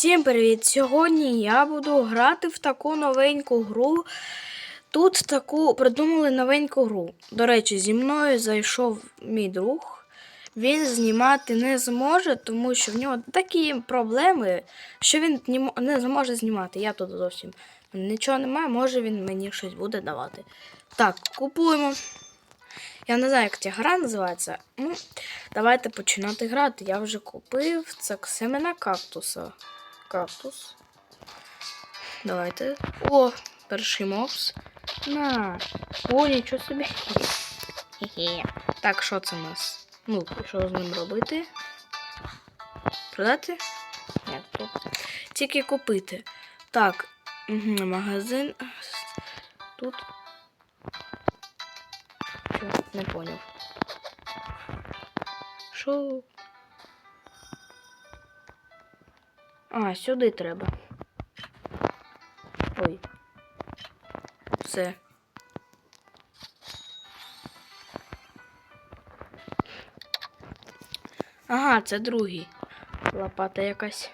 Всім привіт! Сьогодні я буду грати в таку новеньку гру. Тут таку придумали новеньку гру. До речі, зі мною зайшов мій друг. Він знімати не зможе, тому що в нього такі проблеми, що він не зможе знімати. Я тут зовсім нічого немає, може він мені щось буде давати. Так, купуємо. Я не знаю, як ця гра називається. Ну, давайте починати грати. Я вже купив це семена кактуса. Кактус. Давайте. О, перший мопс. На. О, нічого собі. Хе-хе. Так, що це у нас? Ну, що з ним робити? Продати? Ні, тут. Тільки купити. Так, угу, магазин. Тут. Чо? Не поняв. Що? А, сюди треба. Ой. Все. Ага, це другий. Лопата якась.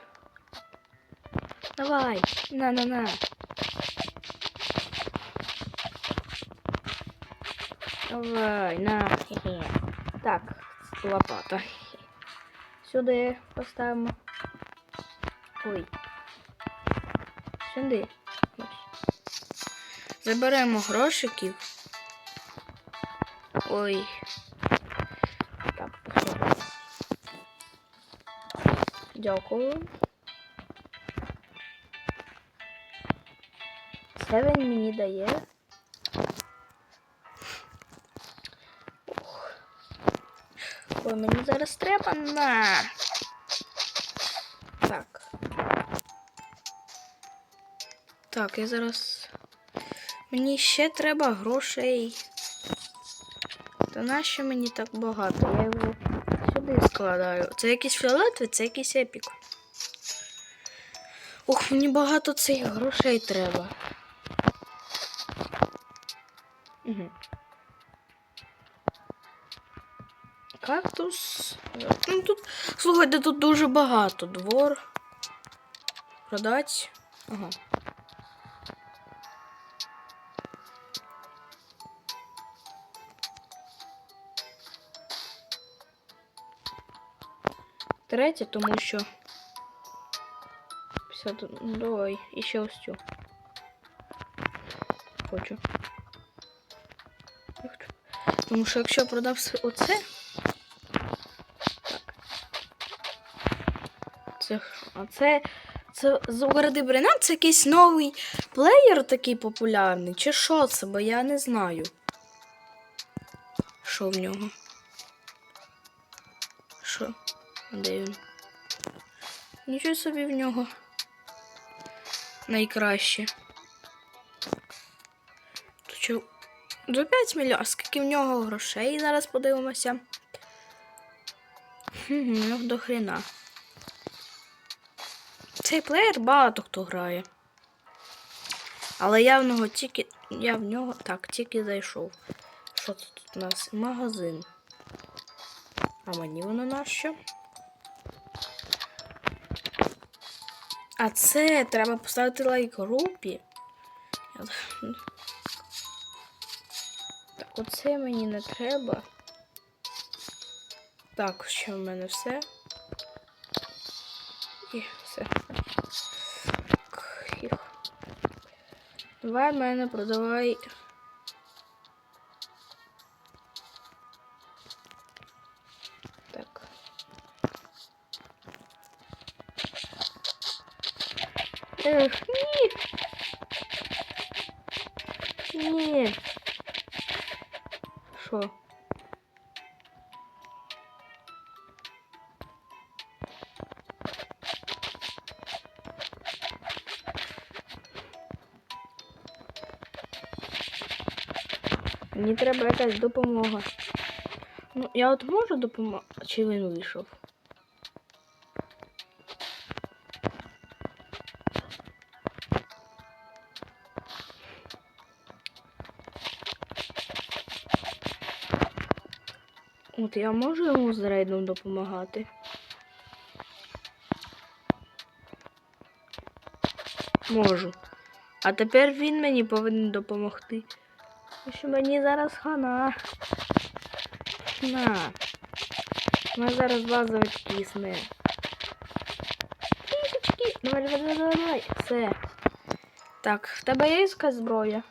Давай, на-на-на. Давай, на. Хе-хе. Так, лопата. Сюди поставимо. Ой. Сюди. Заберемо грошиків. Ой. Так, посмотрим. Дякую. Це він мені дає. Ох. Ой, мені зараз треба на. Так, я зараз. Мені ще треба грошей. Та нащо мені так багато? Я його сюди складаю. Це якийсь фіолетовий, це якийсь епік. Ух, мені багато цих грошей треба. Угу. Кактус. Ну тут, слухайте, тут дуже багато. Двор. Продать. Ага. Третє, тому що. 50... ну, Давай, і ще ось цю. Хочу. Тому що якщо я продав оце. Так. Це. А це. Це з городи Бренан це якийсь новий плеєр такий популярний. Чи що це, бо я не знаю. Що в нього? Що? Де він? Нічого собі в нього. Найкраще. То що? За 5 мільйонів. Скільки в нього грошей зараз подивимося. Ну до хрена. Цей плеєр багато хто грає. Але я в нього тільки. Я в нього так, тільки зайшов. Що тут у нас? Магазин. А мені воно нащо? А це треба поставити лайк групі. Так, оце мені не треба. Так, що в мене все. І все. Так, їх. Давай в мене продавай. Треба якась допомога. Ну, я от можу допомогти. Чи він вийшов? От я можу йому з рейдом допомагати. Можу. А тепер він мені повинен допомогти. Що мені зараз хана. На. Ми зараз базовий кисне. Трішечки. Давай, давай, давай, давай. Все. Так, в тебе є якась зброя?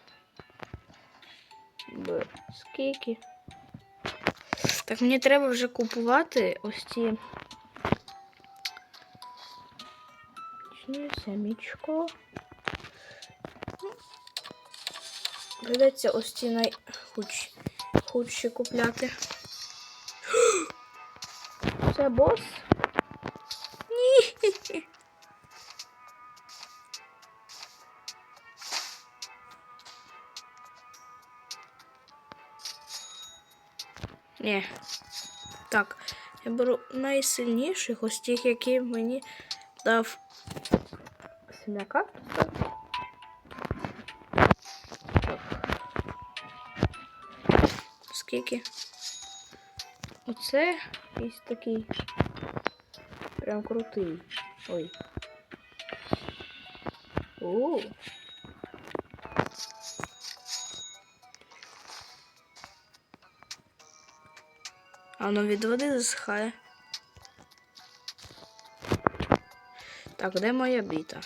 Б. Скільки? Так, мені треба вже купувати ось ці. Точніше, Самічко. Придеться ось ці найхудші купляти. Це бос? Ні. Ні. Так, я беру найсильніших, ось тих, які мені дав сім'я Скільки? Оце якийсь такий прям крутий. Ой. О. А воно від води засихає. Так, де моя біта?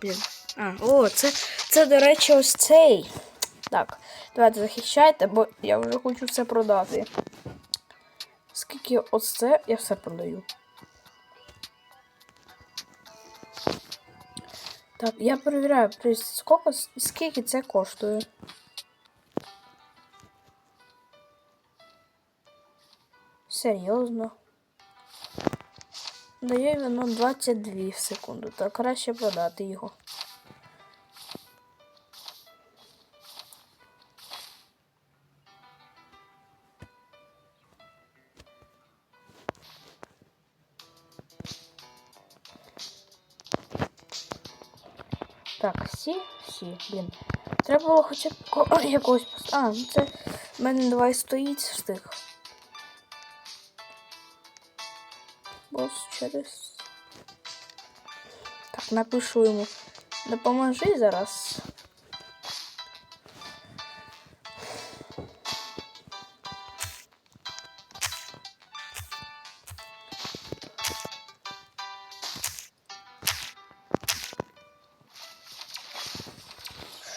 Блін. А, о, це, це, до речі, ось цей. Так, давайте захищайте, бо я вже хочу все продати. Скільки ось це, я все продаю. Так, я перевіряю, скільки, скільки це коштує. Серйозно. Дає воно 22 в секунду, то краще продати його. Блін. Треба було хоча б ко- якогось поста. А, ну це в мене давай стоїть встиг. Бос через. Так, напишу йому. Допоможи зараз.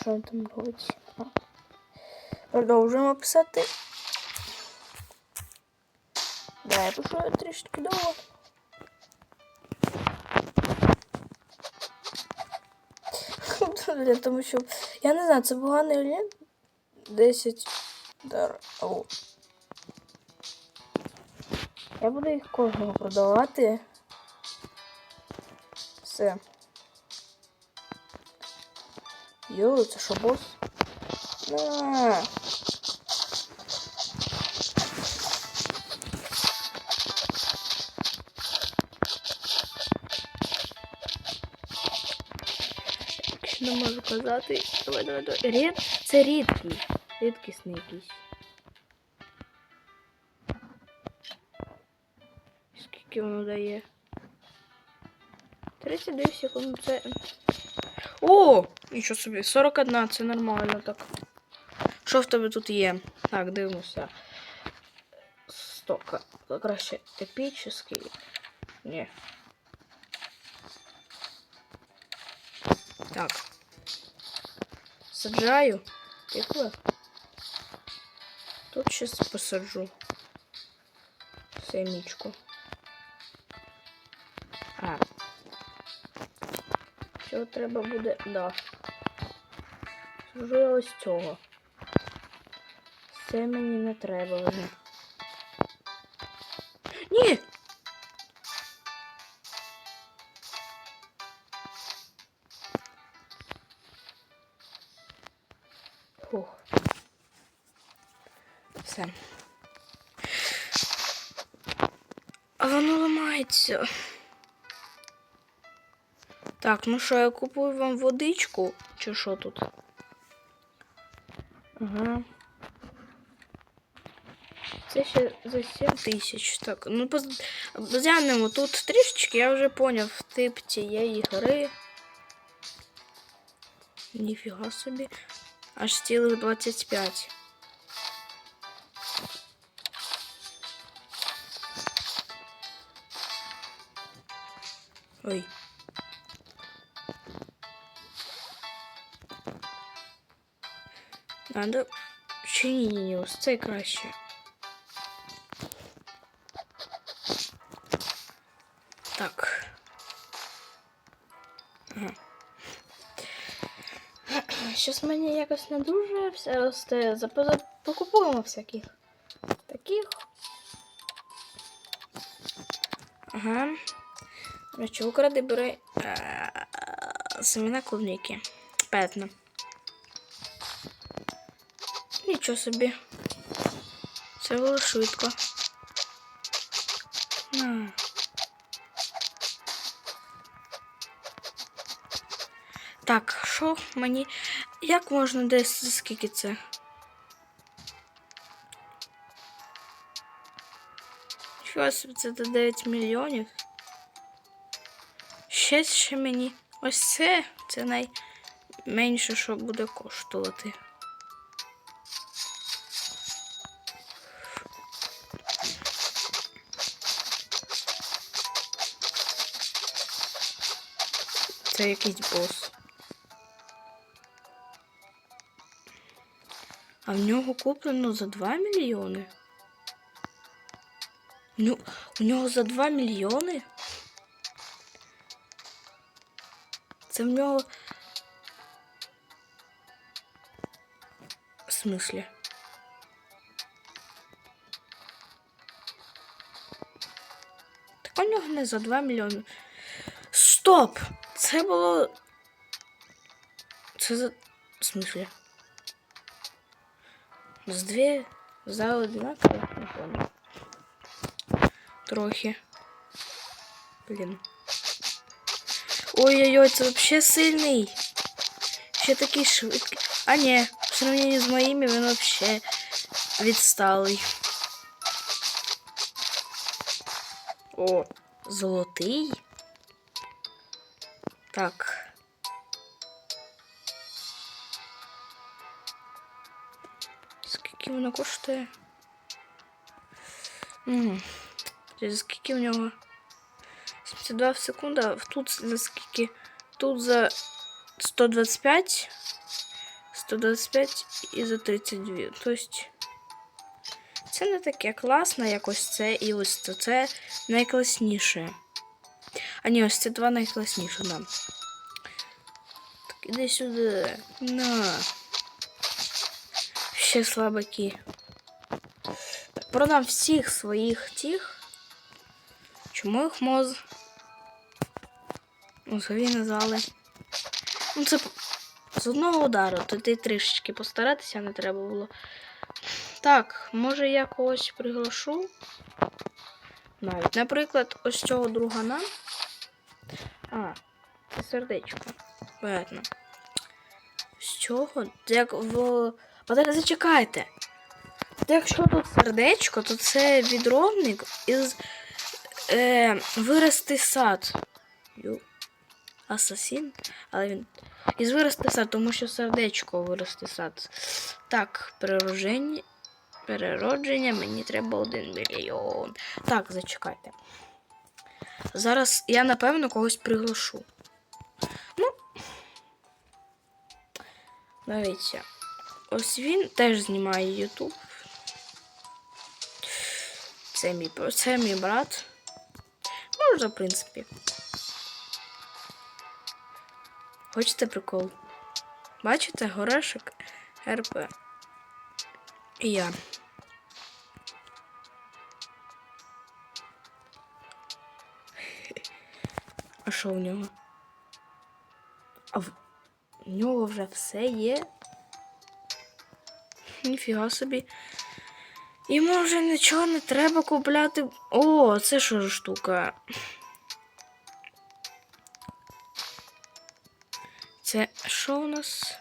Що там робить? А. Продовжуємо писати. Да, я пишу трішки довго. Тому що я не знаю, це поганий лін. 10 дар. О. Я буду їх кожного продавати. Все. Йо, це що бос? На. Не можу казати. Давай, давай, давай. Рід... Це рідкий. Рідкісний якийсь. Скільки воно дає? 39 секунд це. О! Нічого собі, 41, це нормально так. Що в тебе тут є? Так, дивимося. Стока. Краще епічний. Ні. Так. Саджаю. Тихо. Тут щас посаджу. Семічку. Що треба буде. Да. Саджу я ось цього. Це мені не треба вже. Ну що, я купую вам водичку? Чи що тут? Ага. Це ще за 7 тисяч. Так, ну поз- глянемо тут трішечки, я вже поняв тип цієї гри. Ніфіга собі. Аж цілих 25. Ой. Надо. Чи ні, ні, ні, це краще. Так. Щось мені якось не дуже все росте. Покупуємо всяких таких. Ага. Речі, укради бери семена клубники. Петна. Нічого собі. Це було швидко. На. Так, що мені. Як можна десь скільки це? Що собі це до 9 мільйонів? Ще ще мені. Ось це це найменше, що буде коштувати. Це якийсь бос. А в нього куплено за 2 мільйони. Ну, у нього за 2 мільйони? Це в нього. В смислі? Так у нього не за 2 мільйони. Стоп! Це було. Це за. В смислі? З дві за одинаково, не помню. Трохи. Блін. Ой-ой-ой, це вообще сильний. Ще такий швидкий. А ні, в сравненні з моїми він вообще відсталий. О, золотий. Так. Скільки воно коштує? Угу. Скільки в нього? 72 в секунду, тут за скільки? Тут за 125, 125 і за 32. Тобто це не таке класне, як ось це і ось це. Це найкласніше. А ні, ось це два найкласніші, да. Так, іди сюди. На. Ще слабаки. Так, продам всіх своїх тих. Чому їх моз? Мозгові назвали. Ну, це з одного удару, туди трішечки постаратися не треба було. Так, може я когось приглашу. Навіть, наприклад, ось цього другана. А, це сердечко. Понятно. З чого? Як в. Подайте, зачекайте. Якщо тут сердечко, то це відровник із е, вирости сад. Ю. Асасін. Але він. Із вирости сад, тому що сердечко вирости сад. Так, переродження. Переродження мені треба один мільйон. Так, зачекайте. Зараз я, напевно, когось приглашу. Ну. Дивіться. Ось він теж знімає YouTube. Це мій, це мій брат. Можна, в принципі. Хочете прикол? Бачите, горешок РП. І я. що в нього? А в нього вже все є. Ніфіга собі. Йому вже нічого не треба купляти. О, це що ж штука? Це що у нас?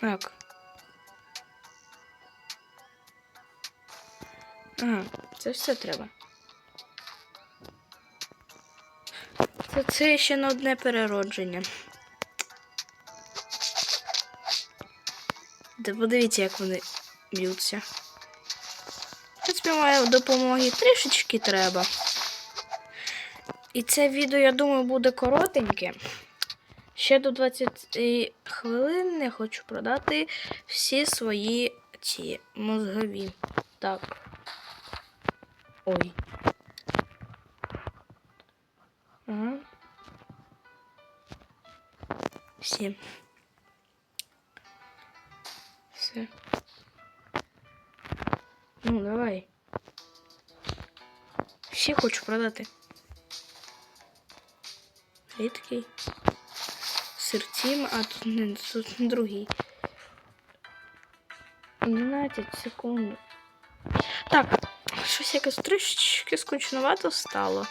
Так. Ага, це все треба. Це, це ще на одне переродження. Та подивіться, як вони б'ються. В принципі, моєї допомоги трішечки треба. І це відео, я думаю, буде коротеньке. Ще до 20 хвилин я хочу продати всі свої ці мозгові. Так. Ой. Ага. Всі. Все. Ну, давай. Всі хочу продати. Рідкий. Сиртім, а тут не тут другий. 12 секунд. Так, Щось якось трішечки скучновато стало.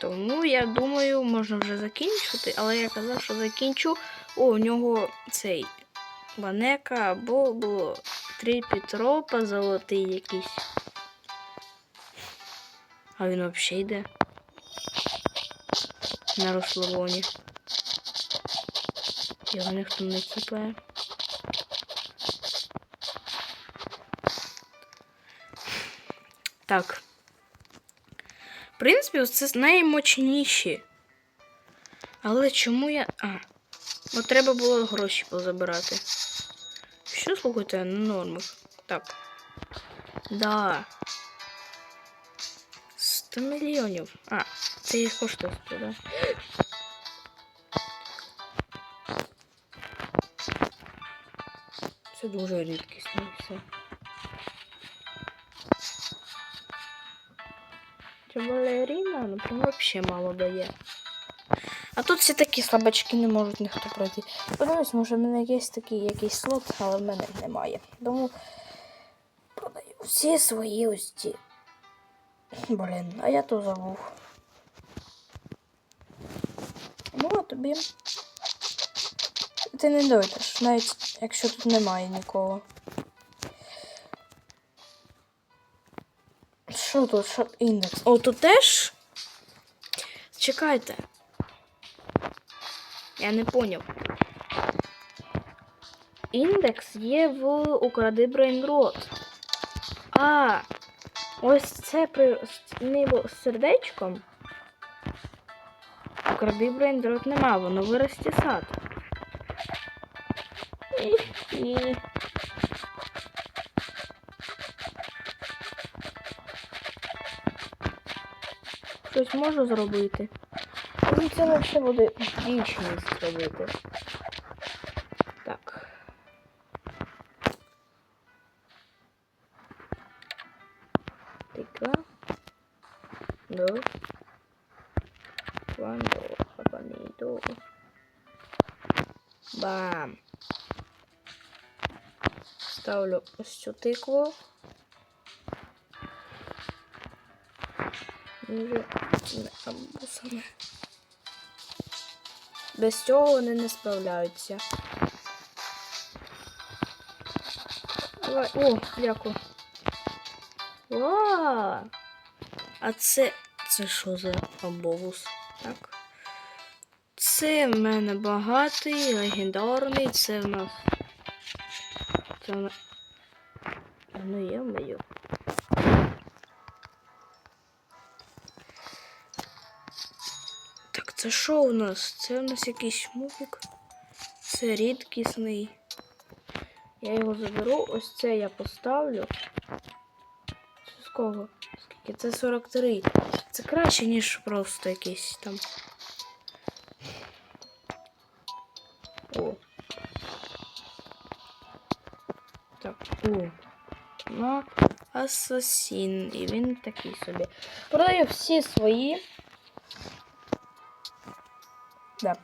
Тому я думаю, можна вже закінчити, але я казав, що закінчу. О, у нього цей Банека або було три Петропа золотий якийсь. А він взагалі йде. На розслабоні. Його ніхто не тіпає. Так. В принципі, це наймочніші. Але чому я. А. Бо треба було гроші позабирати. Що слухайте нормах? Так. Да. 100 мільйонів. А, це їх коштує, да? Це дуже рідкісно все. Ця балерина, наприклад, взагалі мало дає. А тут всі такі слабачки не можуть ніхто пройти. Подивись, може в мене є такий якийсь слот, але в мене немає. Тому продаю всі свої ось ці. Блін, а я то забув. Ну, а тобі. Ти не дойдеш, навіть якщо тут немає нікого. Що тут? Що індекс? О, тут теж? Чекайте. Я не поняв. Індекс є в Укради Брейнрот. А, ось це при з сердечком. Укради Брейнрот нема, воно вирості сад. Можу зробити? Ну, це лише буде вічність зробити. Так. Тика. До. Quando апанito. Бам. Ставлю ось цю тикву. Абусами. Без цього вони не справляються. Давай. О, дякую. Ва! А це. Це що за абовус? Так. Це в мене багатий, легендарний, це в нас. Це в нас. Ну є моє. Це що у нас? Це у нас якийсь мувік. Це рідкісний. Я його заберу. Ось це я поставлю. Це з кого? Скільки? Це 43. Це краще, ніж просто якийсь там. О. Так, о. На асасін. І він такий собі. Продаю всі свої. Да.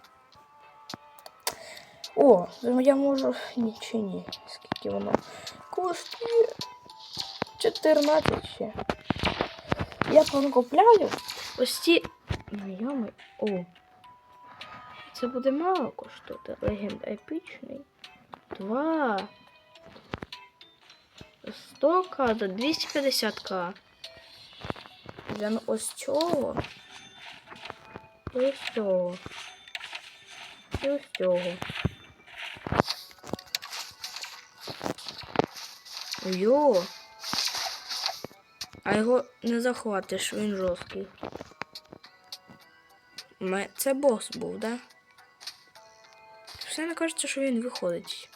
О, я можу. Ні, чи ні. Скільки воно коштує? 14 ще. Я понакупляю ось ці. Найоми. О. це буде мало коштувати. Легенда епічний. Два. 100к за 250к. Для ось цього. Ось цього. І ось цього. Йо. А його не захватиш, він жорсткий. Це бос був, да? Все не кажеться, що він виходить.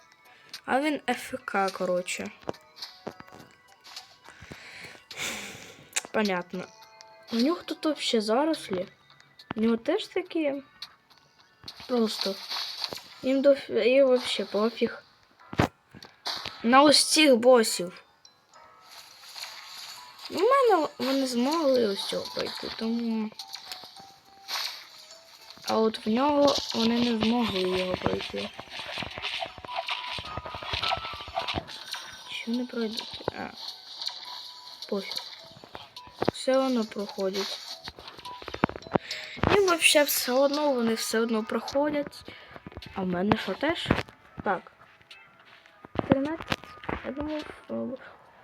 А він ФК, коротше. Понятно. У нього тут вообще зарослі. У нього теж такі. Просто. Їм до і вообще пофіг. На ось цих босів. У мене вони змогли ось цього пройти, тому. А от в нього вони не змогли його пройти. Що не пройдуть? А. Пофіг. Все одно проходять. Взагалі все одно вони все одно проходять. А в мене що теж? Так. 13. Я думав. о,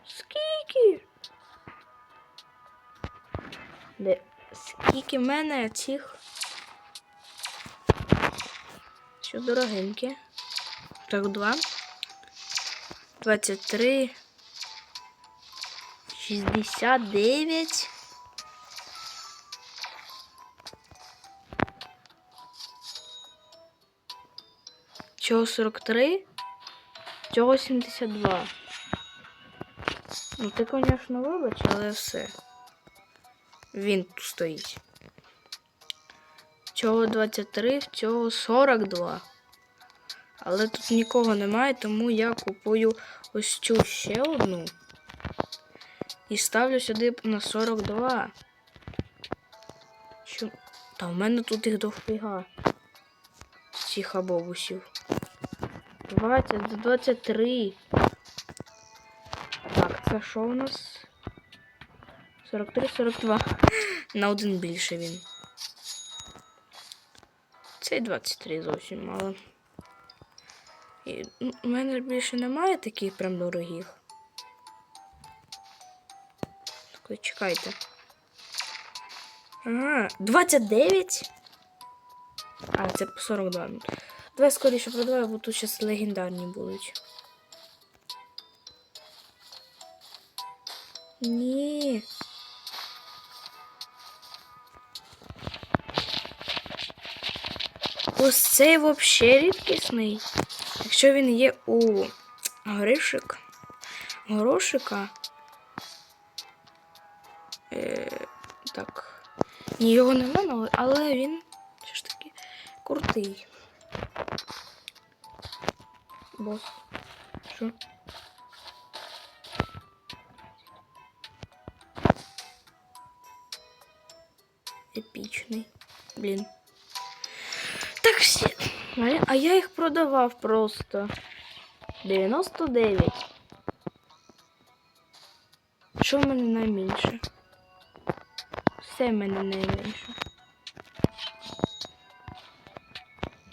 Скільки? Де? Скільки в мене цих? Що дорогенькі. Так, два. 23. 69. Чого 43? Цього 72. Ну ти, звісно, вибач, але все. Він тут стоїть. Цього 23, цього 42. Але тут нікого немає, тому я купую ось цю ще одну. І ставлю сюди на 42. Що? Та в мене тут їх дофіга. Цих абобусів. 20, 23. Так, це що у нас? 43, 42. На один більше він. Цей 23 зовсім мало. І у мене більше немає таких прям дорогих. Так, чекайте. Ага, 29? А, це по 42. Давай скоріше продавай, бо тут зараз легендарні будуть. Ні. Ось цей взагалі рідкісний. Якщо він є у горишик, горошика. Е, так. Ні, його нема, але він крутий. Бос. Що? Епічний. Блін. Так всі. А- я їх продавав просто. 99. Що в мене найменше? Все в мене найменше.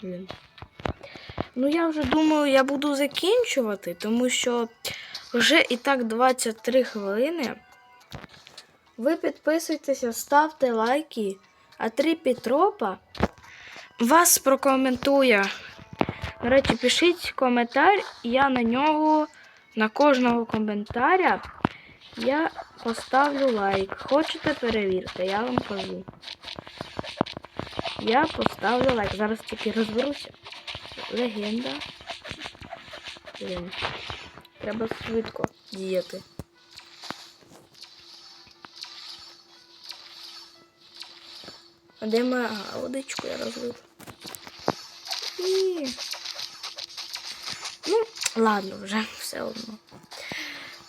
Блін. Ну, я вже думаю, я буду закінчувати, тому що вже і так 23 хвилини. Ви підписуйтеся, ставте лайки, а три Петропа вас прокоментує. До речі, пишіть коментар, я на нього, на кожного коментаря я поставлю лайк. Хочете перевірте, я вам кажу. Я поставлю лайк. Зараз тільки розберуся. Легенда. Блін. Треба швидко діяти. А де моя водичку я розлив? Ні. Ну, ладно, вже все одно.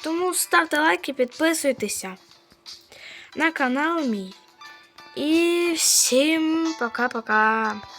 Тому ставте лайки, підписуйтеся на канал мій. І всем пока-пока.